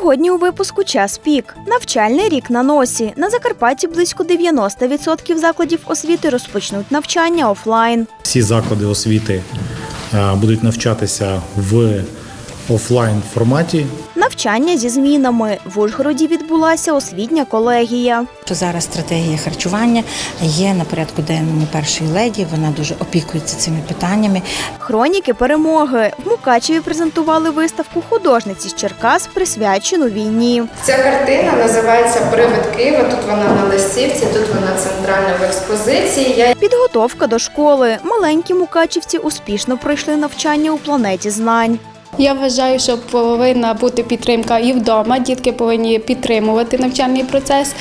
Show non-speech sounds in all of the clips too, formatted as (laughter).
Сьогодні у випуску час пік. Навчальний рік на носі. На Закарпатті близько 90% закладів освіти розпочнуть навчання офлайн. Всі заклади освіти е, будуть навчатися в офлайн форматі. Навчання зі змінами. В Ужгороді відбулася освітня колегія. То зараз стратегія харчування є на порядку денному першої леді. Вона дуже опікується цими питаннями. Хроніки перемоги. В Мукачеві презентували виставку художниці з Черкас, присвячену війні. Ця картина називається Привид Києва. Тут вона на листівці, тут вона центральна в експозиції. Я Підготовка до школи. Маленькі мукачівці успішно пройшли навчання у планеті знань. Я вважаю, що повинна бути підтримка і вдома. Дітки повинні підтримувати навчальний процес.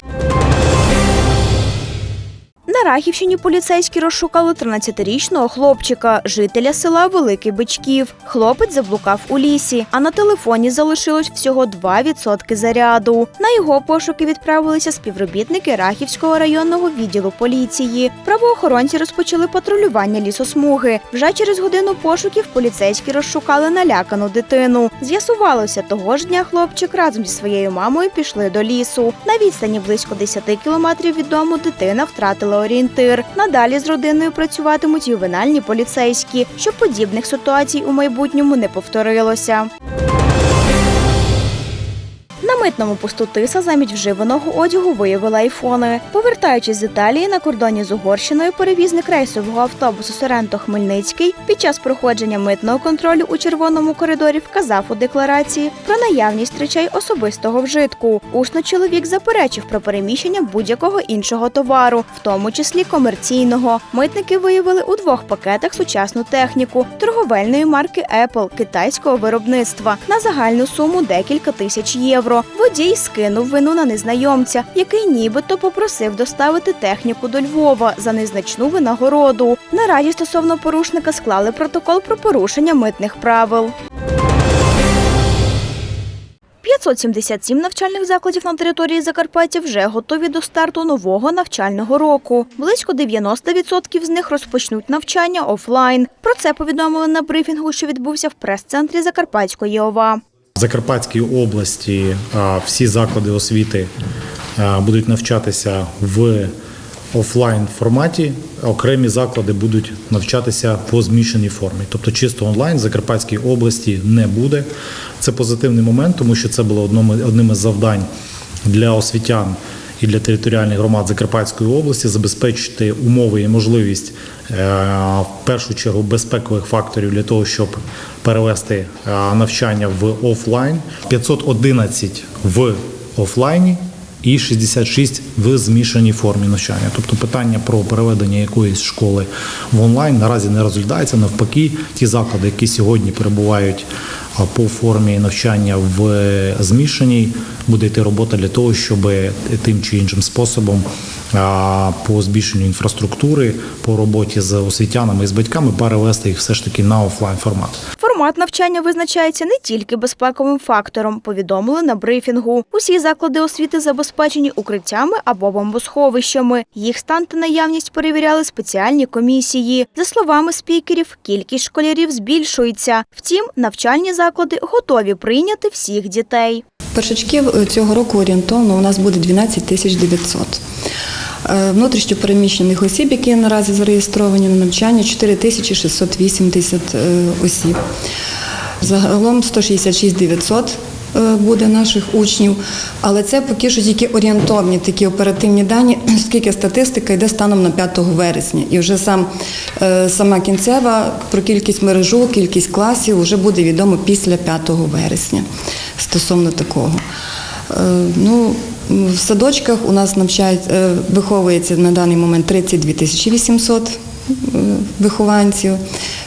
На Рахівщині поліцейські розшукали 13-річного хлопчика, жителя села Великий Бичків. Хлопець заблукав у лісі, а на телефоні залишилось всього 2% заряду. На його пошуки відправилися співробітники Рахівського районного відділу поліції. Правоохоронці розпочали патрулювання лісосмуги. Вже через годину пошуків поліцейські розшукали налякану дитину. З'ясувалося, того ж дня хлопчик разом зі своєю мамою пішли до лісу. На відстані близько 10 кілометрів від дому дитина втратила орієнтир. Надалі з родиною працюватимуть ювенальні поліцейські, щоб подібних ситуацій у майбутньому не повторилося. Митному посту Тиса замість вживаного одягу виявили айфони. Повертаючись з Італії на кордоні з Угорщиною, перевізник рейсового автобусу Соренто Хмельницький під час проходження митного контролю у червоному коридорі вказав у декларації про наявність речей особистого вжитку. Усно чоловік заперечив про переміщення будь-якого іншого товару, в тому числі комерційного. Митники виявили у двох пакетах сучасну техніку торговельної марки Apple китайського виробництва на загальну суму декілька тисяч євро. Водій скинув вину на незнайомця, який нібито попросив доставити техніку до Львова за незначну винагороду. Наразі стосовно порушника склали протокол про порушення митних правил. 577 навчальних закладів на території Закарпаття вже готові до старту нового навчального року. Близько 90% з них розпочнуть навчання офлайн. Про це повідомили на брифінгу, що відбувся в прес-центрі Закарпатської ОВА. Закарпатській області всі заклади освіти будуть навчатися в офлайн форматі. Окремі заклади будуть навчатися по змішаній формі, тобто чисто онлайн в Закарпатській області не буде. Це позитивний момент, тому що це було одним із завдань для освітян і для територіальних громад Закарпатської області забезпечити умови і можливість е, в першу чергу безпекових факторів для того, щоб перевести е, навчання в офлайн. 511 в офлайні і 66 в змішаній формі навчання. Тобто питання про переведення якоїсь школи в онлайн наразі не розглядається. Навпаки, ті заклади, які сьогодні перебувають по формі навчання в е, змішаній, буде йти робота для того, щоб тим чи іншим способом по збільшенню інфраструктури, по роботі з освітянами і з батьками перевести їх все ж таки на офлайн формат. Формат навчання визначається не тільки безпековим фактором, повідомили на брифінгу. Усі заклади освіти забезпечені укриттями або бомбосховищами. Їх стан та наявність перевіряли спеціальні комісії. За словами спікерів, кількість школярів збільшується. Втім, навчальні заклади готові прийняти всіх дітей. Першачків е, цього року орієнтовно у нас буде 12 тисяч 900. Е, Внутрішньо переміщених осіб, які наразі зареєстровані на навчання, 4 тисячі 680 е, осіб. Загалом 166 900 е, буде наших учнів, але це поки що тільки орієнтовні такі оперативні дані, (clears throat) оскільки статистика йде станом на 5 вересня. І вже сам, сама кінцева про кількість мережу, кількість класів вже буде відомо після 5 вересня стосовно такого. Ну, в садочках у нас навчають, е, виховується на даний момент 32 тисячі 800 е, вихованців.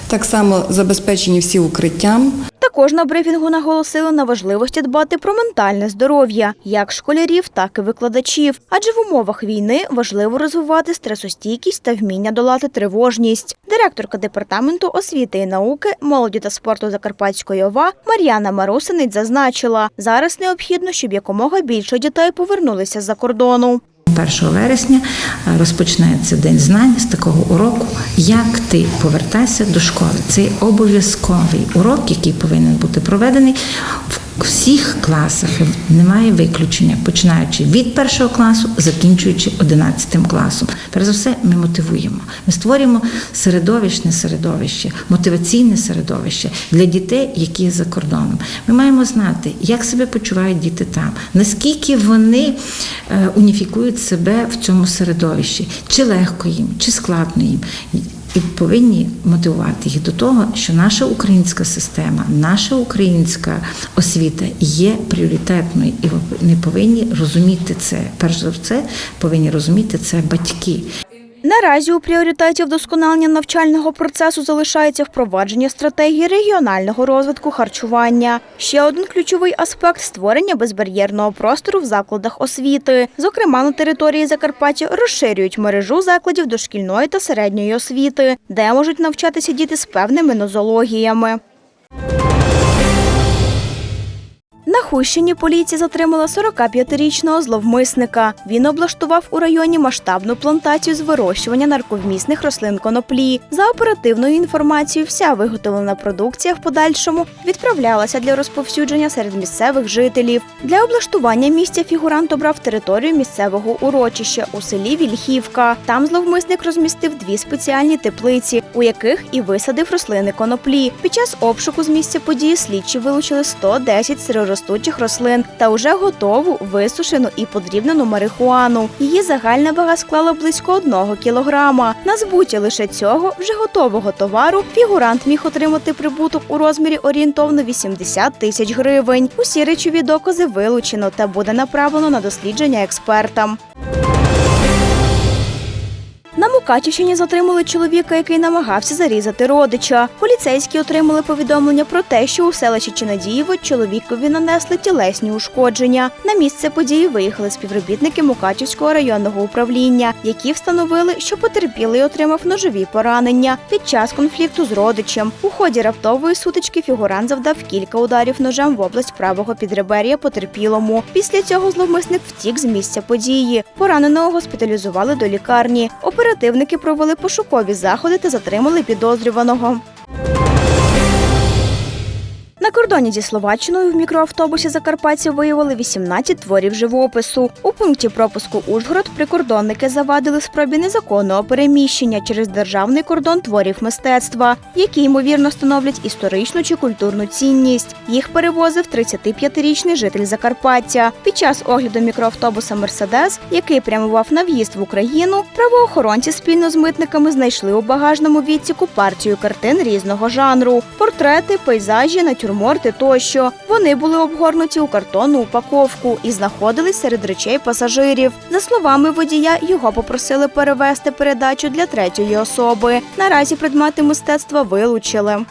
Так само забезпечені всі укриттям. Також на брифінгу наголосили на важливості дбати про ментальне здоров'я як школярів, так і викладачів. Адже в умовах війни важливо розвивати стресостійкість та вміння долати тривожність. Директорка департаменту освіти і науки, молоді та спорту Закарпатської ОВА Мар'яна Марусинець зазначила, зараз необхідно, щоб якомога більше дітей повернулися з-за кордону. 1 вересня е, розпочнеться День знань з такого уроку, як ти повертайся до школи. Це обов'язковий урок, який повинен бути проведений в У всіх класах немає виключення, починаючи від першого класу, закінчуючи 11 класом. Перш за все, ми мотивуємо. Ми створюємо середовищне середовище, мотиваційне середовище для дітей, які є за кордоном. Ми маємо знати, як себе почувають діти там, наскільки вони е, уніфікують себе в цьому середовищі, чи легко їм, чи складно їм. І повинні мотивувати їх до того, що наша українська система, наша українська освіта є пріоритетною, і вони повинні розуміти це. Перш за все, повинні розуміти це батьки. Наразі у пріоритеті вдосконалення навчального процесу залишається впровадження стратегії регіонального розвитку харчування. Ще один ключовий аспект створення безбар'єрного простору в закладах освіти. Зокрема, на території Закарпаття розширюють мережу закладів дошкільної та середньої освіти, де можуть навчатися діти з певними нозологіями. На Хущині поліція затримала 45-річного зловмисника. Він облаштував у районі масштабну плантацію з вирощування нарковмісних рослин коноплі. За оперативною інформацією, вся виготовлена продукція в подальшому відправлялася для розповсюдження серед місцевих жителів. Для облаштування місця фігурант обрав територію місцевого урочища у селі Вільхівка. Там зловмисник розмістив дві спеціальні теплиці, у яких і висадив рослини коноплі. Під час обшуку з місця події слідчі вилучили 110 сироростучих рослин та уже готову висушену і подрібнену марихуану. Її загальна вага склала близько одного кілограма. На збуті лише цього вже готового товару фігурант міг отримати прибуток у розмірі орієнтовно 80 тисяч гривень. Усі речові докази вилучено та буде направлено на дослідження експертам. На Мукачівщині затримали чоловіка, який намагався зарізати родича. Поліцейські отримали повідомлення про те, що у селищі Чинадієво чоловікові нанесли тілесні ушкодження. На місце події виїхали співробітники Мукачівського районного управління, які встановили, що потерпілий отримав ножові поранення під час конфлікту з родичем. У ході раптової сутички фігурант завдав кілька ударів ножем в область правого підребер'я потерпілому. Після цього зловмисник втік з місця події. Пораненого госпіталізували до лікарні. Оперативники провели пошукові заходи та затримали підозрюваного. На кордоні зі Словаччиною в мікроавтобусі закарпатців виявили 18 творів живопису. У пункті пропуску Ужгород прикордонники завадили спробі незаконного переміщення через державний кордон творів мистецтва, які ймовірно становлять історичну чи культурну цінність. Їх перевозив 35-річний житель Закарпаття. Під час огляду мікроавтобуса Мерседес, який прямував на в'їзд в Україну, правоохоронці спільно з митниками знайшли у багажному відсіку партію картин різного жанру: портрети, пейзажі, натюрморти тощо. Вони були обгорнуті у картонну упаковку і знаходились серед речей пасажирів. За словами водія, його попросили перевести передачу для третьої особи. Наразі предмети мистецтва вилучили.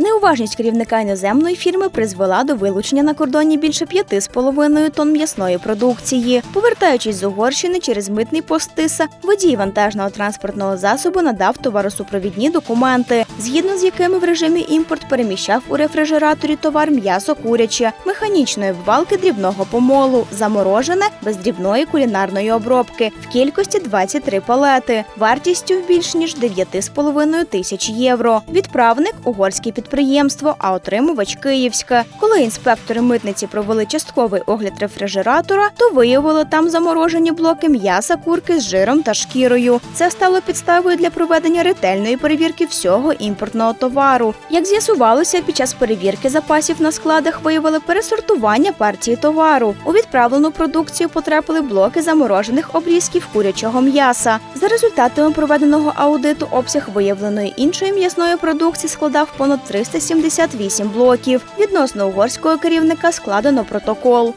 Неуважність керівника іноземної фірми призвела до вилучення на кордоні більше 5,5 тонн м'ясної продукції. Повертаючись з Угорщини через митний пост Тиса, водій вантажного транспортного засобу надав товаросупровідні документи, згідно з якими в режимі імпорт переміщав у рефрижераторі товар м'ясо куряче, механічної обвалки дрібного помолу, заморожене без дрібної кулінарної обробки в кількості 23 палети, вартістю більш ніж 9,5 тисяч євро. Відправник угорський підприємство, а отримувач Київське. Коли інспектори митниці провели частковий огляд рефрижератора, то виявили там заморожені блоки м'яса курки з жиром та шкірою. Це стало підставою для проведення ретельної перевірки всього імпортного товару. Як з'ясувалося, під час перевірки запасів на складах виявили пересортування партії товару. У відправлену продукцію потрапили блоки заморожених обрізків курячого м'яса. За результатами проведеного аудиту обсяг виявленої іншої м'ясної продукції складав понад 378 блоків. Відносно угорського керівника складено протокол.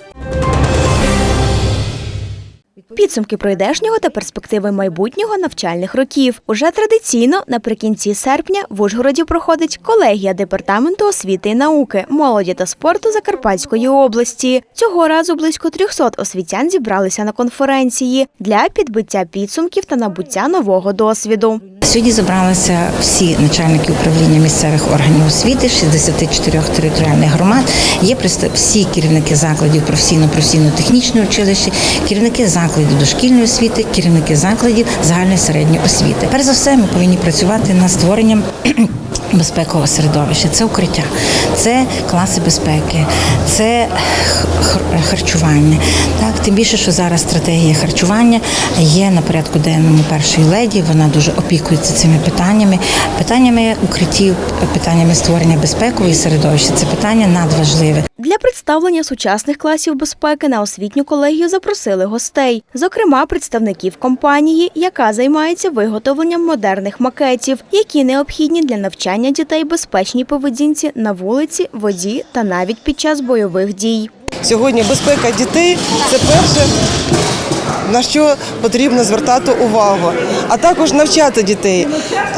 Підсумки пройдешнього та перспективи майбутнього навчальних років. Уже традиційно наприкінці серпня в Ужгороді проходить колегія департаменту освіти і науки, молоді та спорту Закарпатської області. Цього разу близько 300 освітян зібралися на конференції для підбиття підсумків та набуття нового досвіду. Сьогодні зібралися всі начальники управління місцевих органів освіти 64 територіальних громад. Є всі керівники закладів професійно-професійно-технічного училища, керівники закладів дошкільної освіти, керівники закладів загальної середньої освіти. Перш за все, ми повинні працювати над створенням (clears throat) безпекового середовища, це укриття, це класи безпеки, це харчування. Так, тим більше, що зараз стратегія харчування є на порядку денному першої леді. Вона дуже опікується цими питаннями, питаннями укриттів, питаннями створення безпекової середовища. Це питання надважливе. Для представлення сучасних класів безпеки на освітню колегію запросили гостей, зокрема представників компанії, яка займається виготовленням модерних макетів, які необхідні для навчання дітей безпечній поведінці на вулиці, воді та навіть під час бойових дій. Сьогодні безпека дітей це перше, на що потрібно звертати увагу, а також навчати дітей,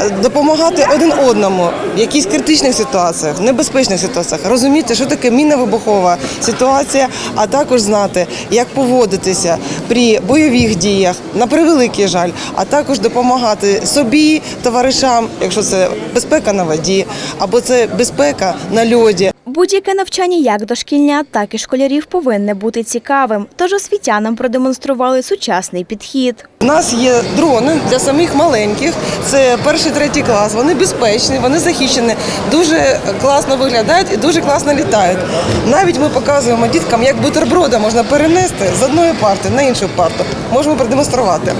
е, допомагати один одному в якихось критичних ситуаціях, небезпечних ситуаціях, розуміти, що таке мінно-вибухова ситуація, а також знати, як поводитися при бойових діях, на превеликий жаль, а також допомагати собі, товаришам, якщо це безпека на воді, або це безпека на льоді. Будь-яке навчання як дошкільня, так і школярів повинне бути цікавим. Тож освітянам продемонстрували сучасний підхід. Нас є дрони для самих маленьких. Це перший третій клас. Вони безпечні, вони захищені, дуже класно виглядають і дуже класно літають. Навіть ми показуємо діткам, як бутерброда можна перенести з одної парти на іншу парту. Можемо продемонструвати.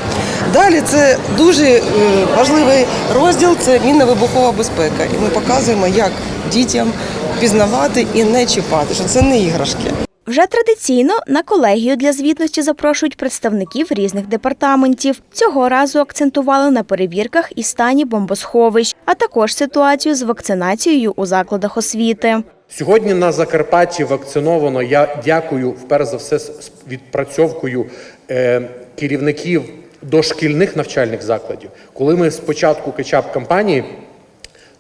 Далі це дуже е, важливий розділ це мінно-вибухова безпека. І ми показуємо, як дітям пізнавати і не чіпати, що це не іграшки. Вже традиційно на колегію для звітності запрошують представників різних департаментів. Цього разу акцентували на перевірках і стані бомбосховищ, а також ситуацію з вакцинацією у закладах освіти. Сьогодні на Закарпатті вакциновано. Я дякую вперше за все з відпрацьовкою е, керівників дошкільних навчальних закладів. Коли ми спочатку кетчап кампанії.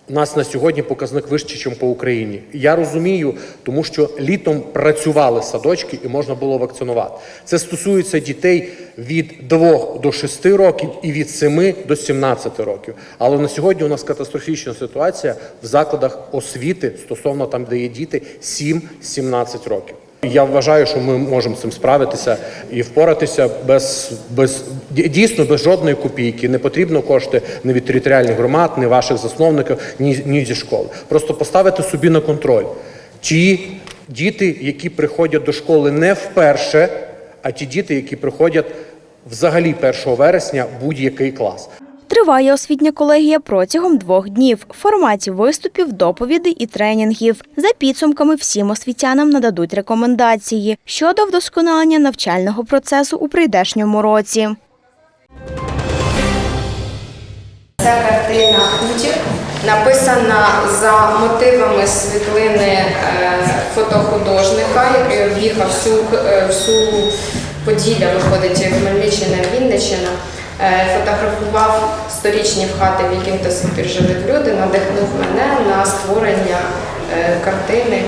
У нас на сьогодні показник вищий, ніж по Україні. Я розумію, тому що літом працювали садочки і можна було вакцинувати. Це стосується дітей від 2 до 6 років і від 7 до 17 років. Але на сьогодні у нас катастрофічна ситуація в закладах освіти стосовно там, де є діти 7-17 років. Я вважаю, що ми можемо з цим справитися і впоратися без, без дійсно без жодної копійки. Не потрібно кошти ні від територіальних громад, ні ваших засновників, ні, ні зі школи. Просто поставити собі на контроль. Ті діти, які приходять до школи не вперше, а ті діти, які приходять взагалі 1 вересня будь-який клас. Триває освітня колегія протягом двох днів в форматі виступів, доповідей і тренінгів. За підсумками всім освітянам нададуть рекомендації щодо вдосконалення навчального процесу у прийдешньому році. Ця картина Утік написана за мотивами світлини е, фотохудожника, який об'їхав всю, е, всю Поділля, виходить Хмельниччина, Вінниччина. Е, Фотографував сторічні хати, в яких до сих пір живуть люди, надихнув мене на створення е, картини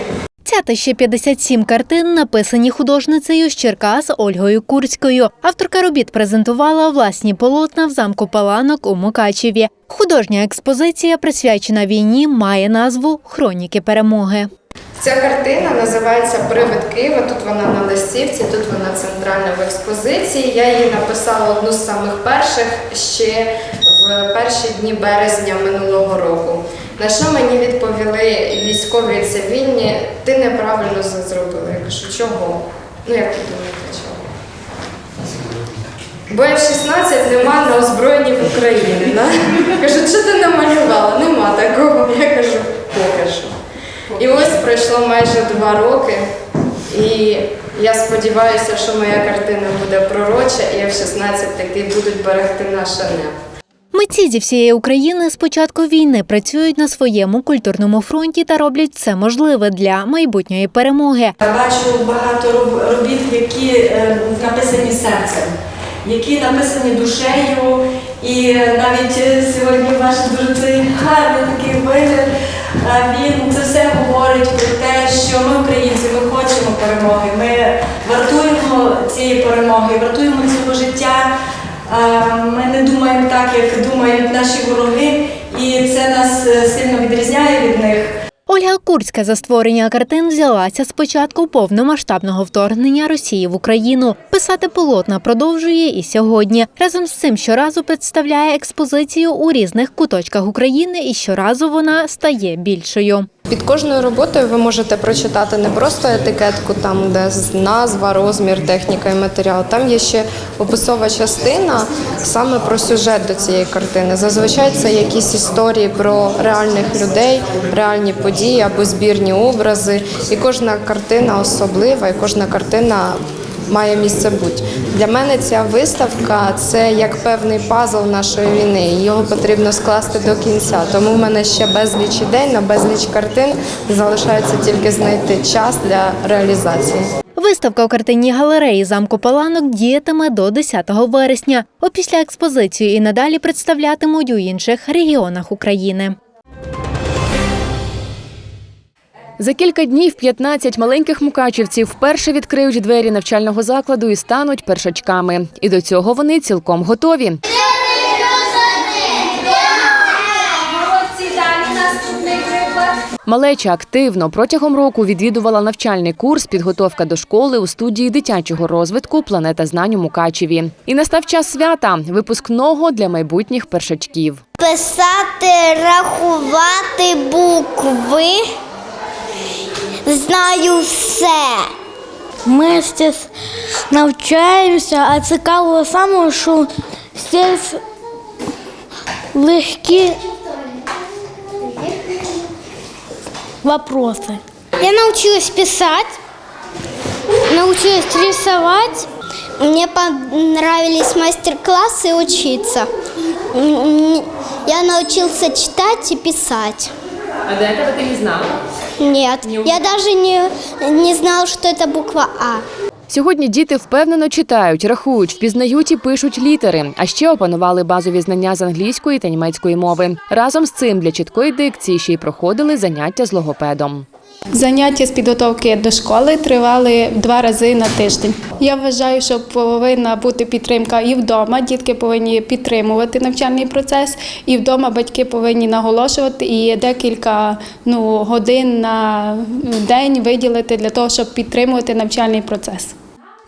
Ця та ще 57 картин написані художницею з Черкас Ольгою Курською. Авторка робіт презентувала власні полотна в замку Паланок у Мукачеві. Художня експозиція, присвячена війні, має назву Хроніки перемоги. Ця картина називається Привид Києва. Тут вона на листівці, тут вона центральна в експозиції. Я її написала одну з самих перших ще в перші дні березня минулого року. На що мені відповіли військові і цивільні, ти неправильно це зробила. Я кажу, чого? Ну як ви думаєте, чого? Бо F-16 нема на озброєнні в Україні. Кажу, що ти намалювала? Нема такого. Я кажу, поки що. І ось пройшло майже два роки, і я сподіваюся, що моя картина буде пророча, і F-16 таки будуть берегти наше небо. Митці зі всієї України з початку війни працюють на своєму культурному фронті та роблять все можливе для майбутньої перемоги. Бачу багато робіт, які е, написані серцем, які написані душею. І навіть е, сьогодні ваш дуже цей гарний такий вигляд. Він це все говорить про те, що ми українці, ми хочемо перемоги. Ми вартуємо цієї перемоги, вартуємо цього життя. Ми не думаємо так, як думають наші вороги, і це нас е, сильно відрізняє від них. Ольга Курська за створення картин взялася з початку повномасштабного вторгнення Росії в Україну. Писати полотна продовжує і сьогодні. Разом з цим щоразу представляє експозицію у різних куточках України, і щоразу вона стає більшою. Під кожною роботою ви можете прочитати не просто етикетку, там де назва, розмір, техніка і матеріал. Там є ще описова частина саме про сюжет до цієї картини. Зазвичай це якісь історії про реальних людей, реальні події або збірні образи. І кожна картина особлива, і кожна картина має місце бути. Для мене ця виставка це як певний пазл нашої війни. Його потрібно скласти до кінця. Тому в мене ще безліч ідей на безліч картин. Залишається тільки знайти час для реалізації. Виставка у картинній галереї замку Паланок діятиме до 10 вересня. Опісля експозицію і надалі представлятимуть у інших регіонах України. За кілька днів 15 маленьких мукачівців вперше відкриють двері навчального закладу і стануть першачками. І до цього вони цілком готові. Малеча активно протягом року відвідувала навчальний курс підготовка до школи у студії дитячого розвитку Планета знань у Мукачеві. І настав час свята випускного для майбутніх першачків. Писати, рахувати букви. Знаю все. Ми зараз навчаємося, а цікаво саме, що зараз легкі вопроси. Я научилась писать, научилась рисовать. Мне понравились мастер-классы учиться. М, Я научился читать и писать. А до цього ти не знала? Нет, я даже не, не знал, что это буква А. Сьогодні діти впевнено читають, рахують, впізнають і пишуть літери, а ще опанували базові знання з англійської та німецької мови. Разом з цим для чіткої дикції ще й проходили заняття з логопедом. Заняття з підготовки до школи тривали два рази на тиждень. Я вважаю, що повинна бути підтримка і вдома. Дітки повинні підтримувати навчальний процес, і вдома батьки повинні наголошувати і декілька ну, годин на день виділити для того, щоб підтримувати навчальний процес.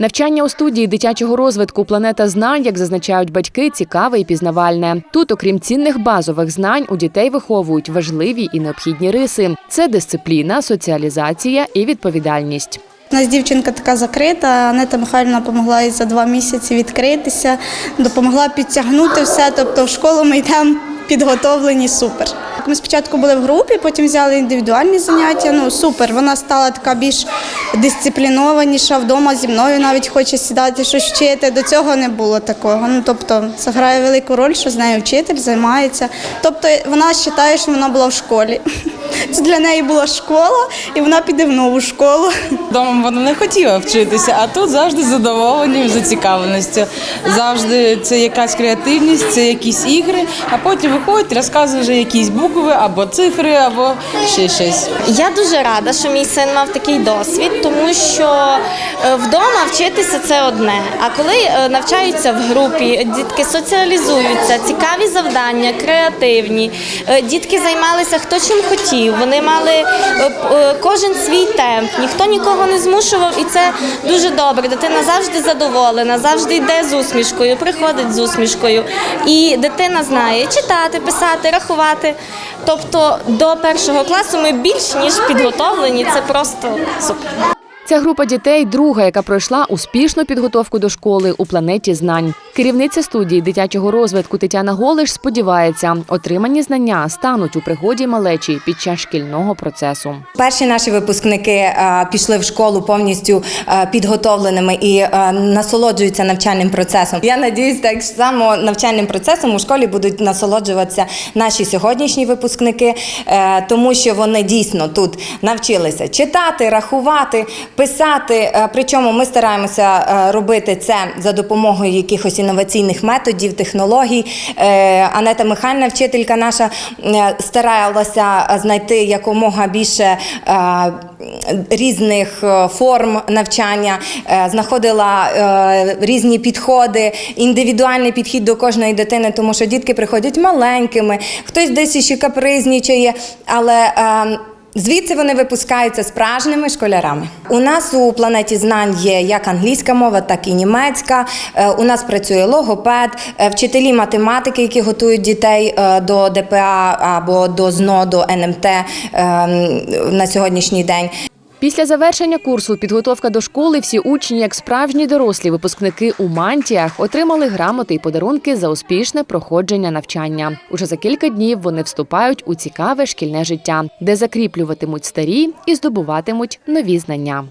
Навчання у студії дитячого розвитку Планета знань, як зазначають батьки, цікаве і пізнавальне. Тут, окрім цінних базових знань, у дітей виховують важливі і необхідні риси: це дисципліна, соціалізація і відповідальність. У нас дівчинка така закрита. Анета Михайлівна допомогла їй за два місяці відкритися, допомогла підтягнути все. Тобто в школу ми йдемо підготовлені супер. Ми спочатку були в групі, потім взяли індивідуальні заняття. Ну супер. Вона стала така більш дисциплінованіша вдома зі мною навіть хоче сідати, щось вчити. До цього не було такого. Ну тобто це грає велику роль, що з нею вчитель займається. Тобто вона вважає, що вона була в школі. Це для неї була школа, і вона піде в нову школу. Вдома вона не хотіла вчитися, а тут завжди з задоволенням, зацікавленістю. Завжди це якась креативність, це якісь ігри, а потім виходить, розказує вже якісь букви або цифри, або ще щось. Я дуже рада, що мій син мав такий досвід, тому що е, вдома вчитися це одне. А коли е, навчаються в групі, дітки соціалізуються, цікаві завдання, креативні. Е, Дітки займалися хто чим хотів. Вони мали е, е, кожен свій темп, ніхто нікого не змушував, і це дуже добре. Дитина завжди задоволена, завжди йде з усмішкою, приходить з усмішкою. І дитина знає читати, писати, рахувати. Тобто до першого класу ми більш ніж підготовлені. Це просто супер. Ця група дітей друга, яка пройшла успішну підготовку до школи у планеті знань. Керівниця студії дитячого розвитку Тетяна Голиш сподівається, отримані знання стануть у пригоді малечі під час шкільного процесу. Перші наші випускники е, пішли в школу повністю е, підготовленими і е, насолоджуються навчальним процесом. Я надіюсь, так само навчальним процесом у школі будуть насолоджуватися наші сьогоднішні випускники, тому що вони дійсно тут навчилися читати, рахувати, писати. Е, Причому ми стараємося е, робити це за допомогою якихось інноваційних методів, технологій. Е, Анета Михайлівна, вчителька наша, старалася знайти якомога більше різних форм навчання, знаходила різні підходи, індивідуальний підхід до кожної дитини, тому що дітки приходять маленькими, хтось десь ще капризнічає, але. Звідси вони випускаються справжніми школярами. У нас у планеті знань є як англійська мова, так і німецька. Е, У нас працює логопед, е, вчителі математики, які готують дітей е, до ДПА або до ЗНО, до НМТ е, на сьогоднішній день. Після завершення курсу підготовка до школи всі учні, як справжні дорослі випускники у мантіях, отримали грамоти і подарунки за успішне проходження навчання. Уже за кілька днів вони вступають у цікаве шкільне життя, де закріплюватимуть старі і здобуватимуть нові знання.